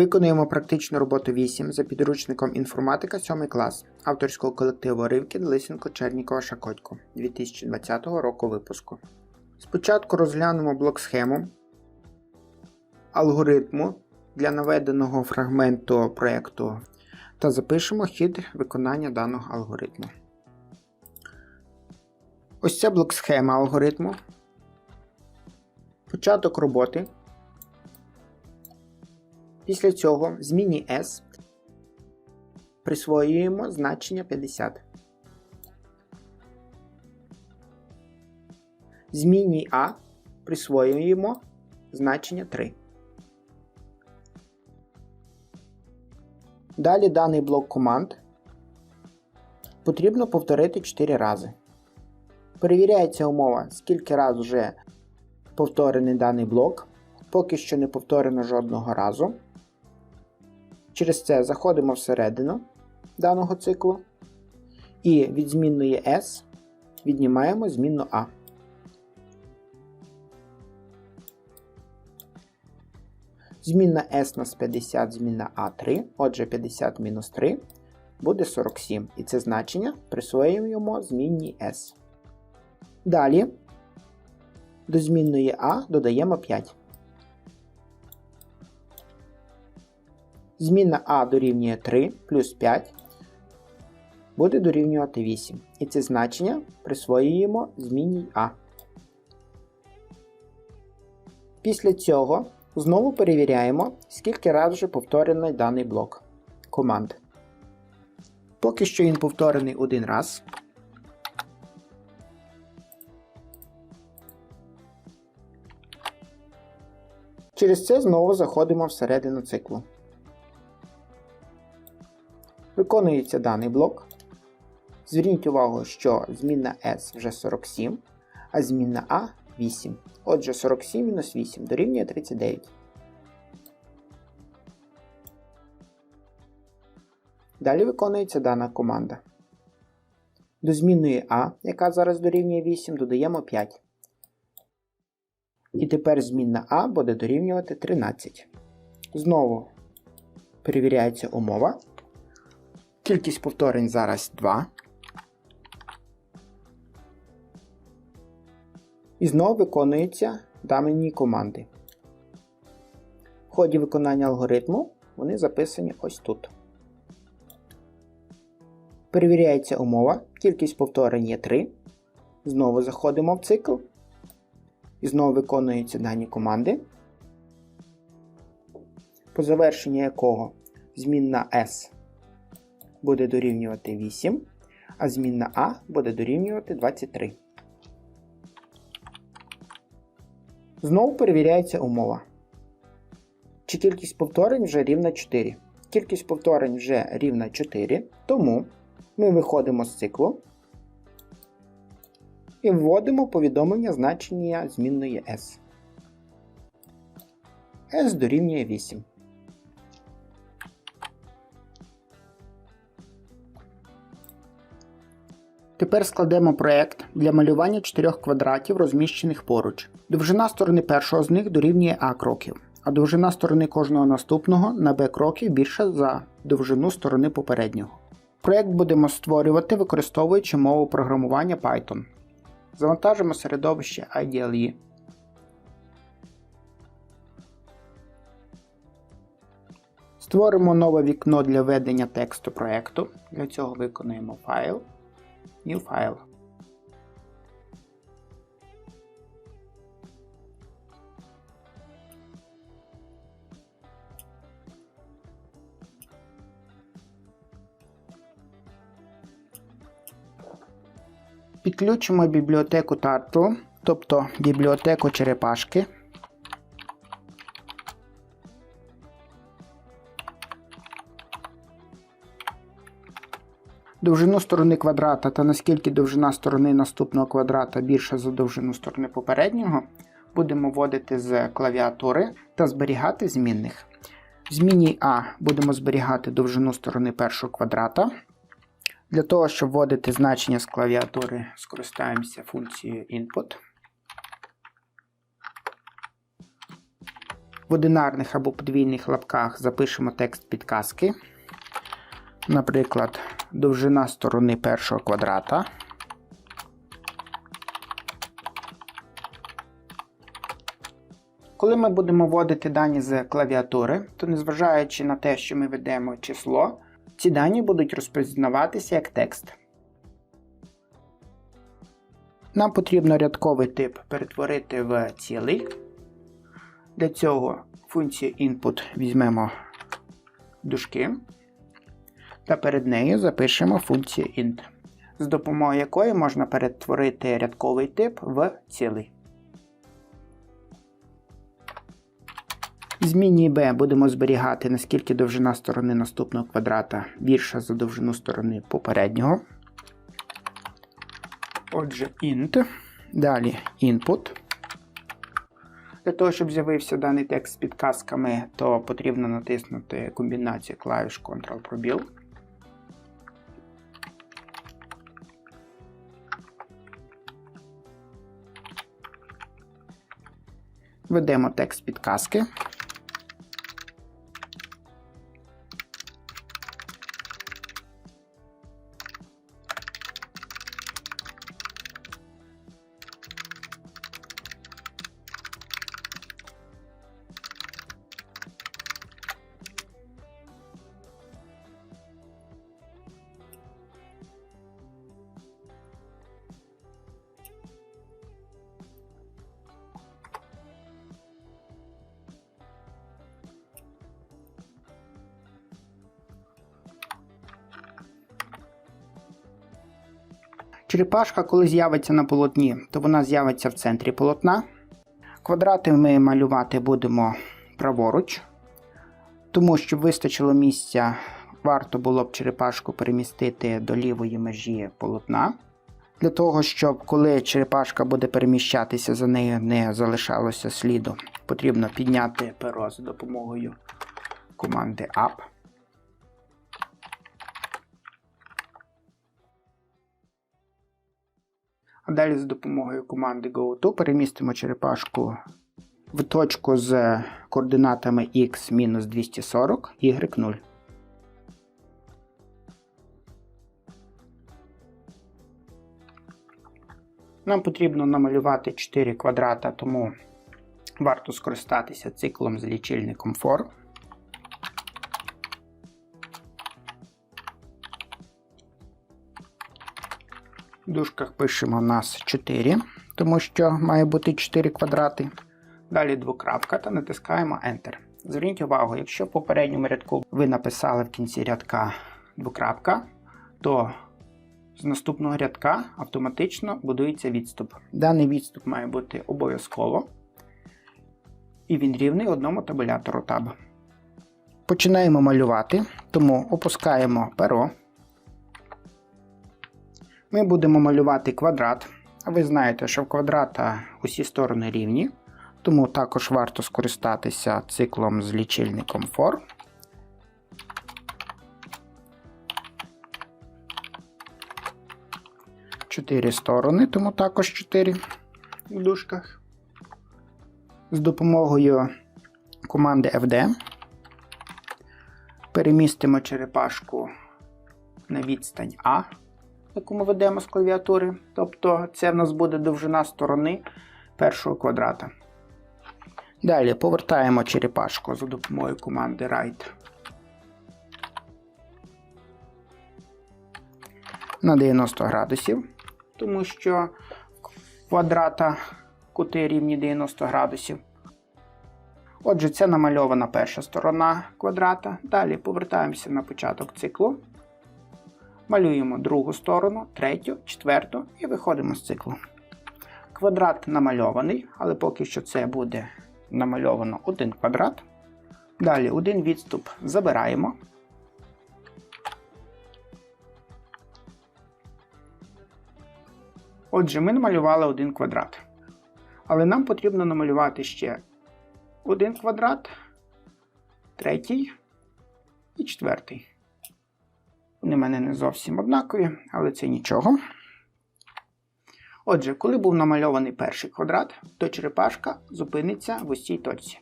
Виконуємо практичну роботу 8 за підручником інформатика 7 клас авторського колективу Ривкін Лисенко Чернікова Шакотько 2020 року випуску. Спочатку розглянемо блок схему алгоритму для наведеного фрагменту проєкту та запишемо хід виконання даного алгоритму. Ось це блок схема алгоритму. Початок роботи. Після цього зміні S присвоюємо значення 50. Зміні А присвоюємо значення 3. Далі даний блок команд потрібно повторити 4 рази. Перевіряється умова, скільки раз вже повторений даний блок. Поки що не повторено жодного разу. Через це заходимо всередину даного циклу. І від змінної S віднімаємо змінну A. Змінна S у нас 50, змінна A3, отже 50 мінус 3 буде 47. І це значення присвоюємо змінній S. Далі до змінної А додаємо 5. Змінна А дорівнює 3 плюс 5 буде дорівнювати 8. І це значення присвоюємо змінній А. Після цього знову перевіряємо, скільки разів вже повторений даний блок команд. Поки що він повторений один раз. Через це знову заходимо всередину циклу. Виконується даний блок. Зверніть увагу, що змінна S вже 47, а змінна А 8. Отже, 47 мінус 8 дорівнює 39. Далі виконується дана команда. До змінної А, яка зараз дорівнює 8, додаємо 5. І тепер змінна А буде дорівнювати 13. Знову перевіряється умова. Кількість повторень зараз 2. І знову виконуються дані команди. В ході виконання алгоритму вони записані ось тут. Перевіряється умова. Кількість повторень є 3. Знову заходимо в цикл. І знову виконуються дані команди, по завершенню якого змінна S буде дорівнювати 8, а змінна А буде дорівнювати 23. Знову перевіряється умова. Чи кількість повторень вже рівна 4. Кількість повторень вже рівна 4, тому ми виходимо з циклу і вводимо повідомлення значення змінної S. S дорівнює 8. Тепер складемо проєкт для малювання чотирьох квадратів, розміщених поруч. Довжина сторони першого з них дорівнює А кроків, а довжина сторони кожного наступного на Б кроків більша за довжину сторони попереднього. Проєкт будемо створювати, використовуючи мову програмування Python. Завантажимо середовище IDLE. Створимо нове вікно для ведення тексту проєкту. Для цього виконуємо файл, New File. Підключимо бібліотеку Turtle, тобто бібліотеку черепашки. Довжину сторони квадрата та наскільки довжина сторони наступного квадрата більша за довжину сторони попереднього, будемо вводити з клавіатури та зберігати змінних. В зміні А будемо зберігати довжину сторони першого квадрата. Для того, щоб вводити значення з клавіатури, скористаємося функцією input. В одинарних або подвійних лапках запишемо текст підказки. Наприклад, довжина сторони першого квадрата. Коли ми будемо вводити дані з клавіатури, то незважаючи на те, що ми ведемо число, ці дані будуть розпізнаватися як текст. Нам потрібно рядковий тип перетворити в цілий. Для цього функцію input візьмемо дужки та перед нею запишемо функцію int, з допомогою якої можна перетворити рядковий тип в цілий. Зміні b будемо зберігати, наскільки довжина сторони наступного квадрата більша за довжину сторони попереднього. Отже, int. Далі input. Для того, щоб з'явився даний текст з підказками, то потрібно натиснути комбінацію клавіш Ctrl-пробіл. Введемо текст підказки. Черепашка, коли з'явиться на полотні, то вона з'явиться в центрі полотна. Квадрати ми малювати будемо праворуч, тому щоб вистачило місця, варто було б черепашку перемістити до лівої межі полотна. Для того, щоб коли черепашка буде переміщатися, за нею не залишалося сліду, потрібно підняти перо за допомогою команди Up. Далі за допомогою команди GoTo перемістимо черепашку в точку з координатами x-240, y0. Нам потрібно намалювати 4 квадрата, тому варто скористатися циклом з лічильником for. В дужках пишемо у нас 4, тому що має бути 4 квадрати. Далі двокрапка та натискаємо Enter. Зверніть увагу, якщо в попередньому рядку ви написали в кінці рядка двокрапка, то з наступного рядка автоматично будується відступ. Даний відступ має бути обов'язково, і він рівний одному табулятору таб. Починаємо малювати, тому опускаємо перо. Ми будемо малювати квадрат. Ви знаєте, що в квадрата усі сторони рівні, тому також варто скористатися циклом з лічильником for. Чотири сторони, тому також 4 в дужках. З допомогою команди FD перемістимо черепашку на відстань А яку ми ведемо з клавіатури. Тобто це в нас буде довжина сторони першого квадрата. Далі повертаємо черепашку за допомогою команди Right на 90 градусів, тому що квадрата кути рівні 90 градусів. Отже, це намальована перша сторона квадрата. Далі повертаємося на початок циклу. Малюємо другу сторону, третю, четверту і виходимо з циклу. Квадрат намальований, але поки що це буде намальовано один квадрат. Далі один відступ забираємо. Отже, ми намалювали один квадрат. Але нам потрібно намалювати ще один квадрат, третій і четвертий. В мене не зовсім однакові, але це нічого. Отже, коли був намальований перший квадрат, то черепашка зупиниться в ось точці.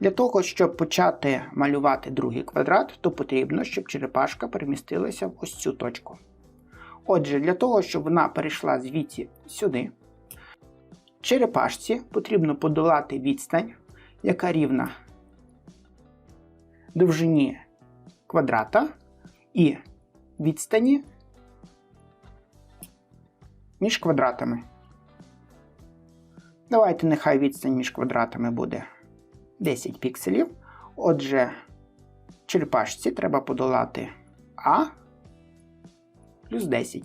Для того, щоб почати малювати другий квадрат, то потрібно, щоб черепашка перемістилася в ось цю точку. Отже, для того, щоб вона перейшла звідси сюди, черепашці потрібно подолати відстань, яка рівна довжині квадрата і відстані між квадратами. Давайте нехай відстань між квадратами буде 10 пікселів. Отже, черепашці треба подолати А плюс 10.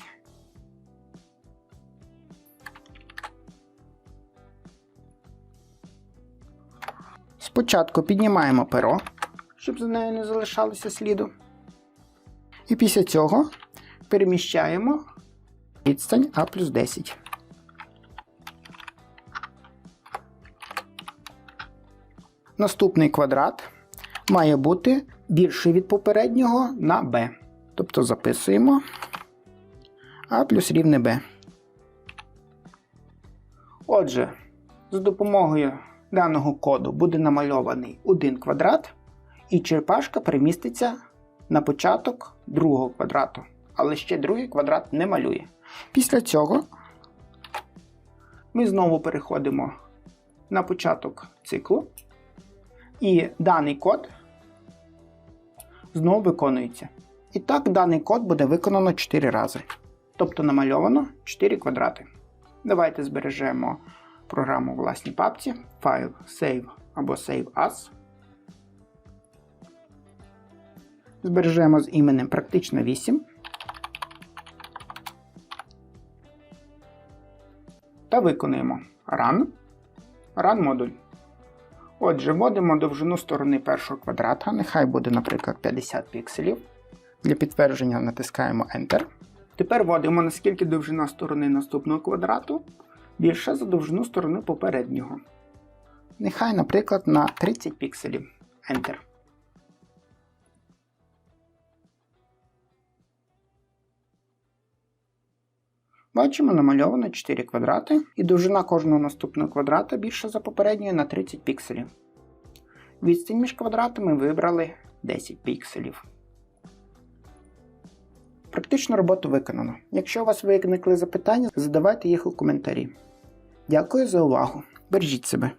Спочатку піднімаємо перо, щоб за нею не залишалося сліду. І після цього переміщаємо відстань А плюс 10. Наступний квадрат має бути більший від попереднього на b. Тобто записуємо А плюс рівне b. Отже, за допомогою даного коду буде намальований один квадрат, і черепашка переміститься на початок другого квадрату. Але ще другий квадрат не малює. Після цього ми знову переходимо на початок циклу. І даний код знову виконується. І так, даний код буде виконано 4 рази. Тобто намальовано 4 квадрати. Давайте збережемо програму у власній папці, файл Save або Save As. Збережемо з іменем практично 8. Та виконуємо Run. Run модуль. Отже, вводимо довжину сторони першого квадрата, нехай буде, наприклад, 50 пікселів. Для підтвердження натискаємо Enter. Тепер вводимо, наскільки довжина сторони наступного квадрату більша за довжину сторони попереднього. Нехай, наприклад, на 30 пікселів. Enter. Бачимо, намальовано 4 квадрати, і довжина кожного наступного квадрата більша за попередньої на 30 пікселів. Відстань між квадратами вибрали 10 пікселів. Практичну роботу виконано. Якщо у вас виникли запитання, задавайте їх у коментарі. Дякую за увагу. Бережіть себе!